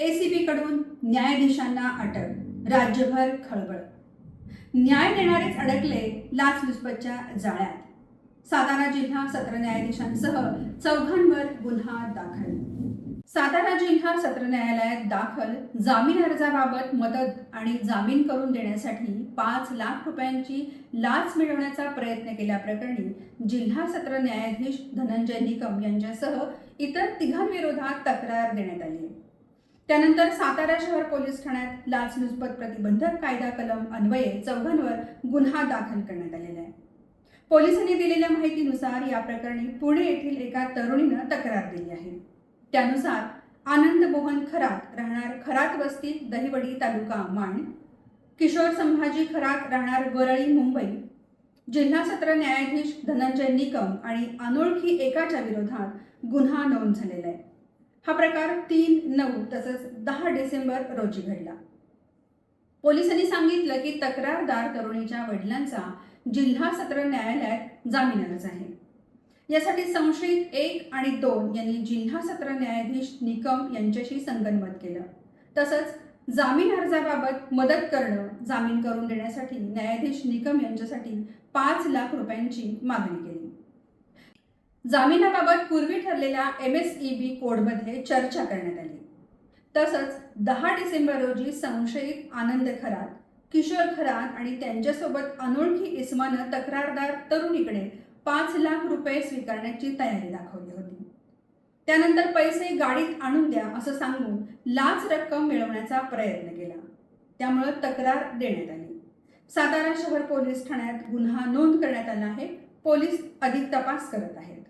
ACB कडून न्यायाधीशांना अटक राज्यभर खळबळ. न्याय देणारेच अडकले लाचलुचपतच्या जाळ्यात. सातारा जिल्हा सत्र न्यायाधीशांसह चौघांवर गुन्हा दाखल. सातारा जिल्हा सत्र न्यायालयात दाखल जामीन अर्जाबाबत मदत आणि जामीन करून देण्यासाठी पाच लाख रुपयांची लाच मिळवण्याचा प्रयत्न केल्याप्रकरणी जिल्हा सत्र न्यायाधीश धनंजय निकम यांच्यासह इतर तिघांविरोधात तक्रार देण्यात आली. आहे त्यानंतर सातारा शहर पोलीस ठाण्यात लाचलुचपत प्रतिबंधक कायदा कलम अन्वये चौघांवर गुन्हा दाखल करण्यात आलेला आहे. पोलिसांनी दिलेल्या माहितीनुसार या प्रकरणी पुणे येथील एका तरुणीनं तक्रार दिली आहे. त्यानुसार आनंद मोहन खरात राहणार खरात वस्ती दहिवडी तालुका माण किशोर संभाजी खरात राहणार वरळी मुंबई जिल्हा सत्र न्यायाधीश धनंजय निकम आणि अनोळखी एकाच्या विरोधात गुन्हा नोंद झालेला आहे. हा प्रकार तीन नऊ तसंच दहा डिसेंबर रोजी घडला. पोलिसांनी सांगितलं की तक्रारदार तरुणीच्या वडिलांचा जिल्हा सत्र न्यायालयात जामीन अर्ज आहे. यासाठी संशयित एक आणि दोन यांनी जिल्हा सत्र न्यायाधीश निकम यांच्याशी संगनमत केलं. तसंच जामीन अर्जाबाबत मदत करणं जामीन करून देण्यासाठी न्यायाधीश निकम यांच्यासाठी पाच लाख रुपयांची मागणी केली. जामिनाबाबत पूर्वी ठरलेल्या एम एस ई बी कोडमध्ये चर्चा करण्यात आली. तसंच दहा डिसेंबर रोजी संशयित आनंद खरात किशोर खरात आणि त्यांच्यासोबत अनोळखी इस्मानं तक्रारदार तरुणीकडे पाच लाख रुपये स्वीकारण्याची तयारी दाखवली होती. त्यानंतर पैसे गाडीत आणून द्या असं सांगून लाच रक्कम मिळवण्याचा प्रयत्न केला. त्यामुळं तक्रार देण्यात आली. सातारा शहर पोलीस ठाण्यात गुन्हा नोंद करण्यात आला आहे. पोलीस अधिक तपास करत आहेत.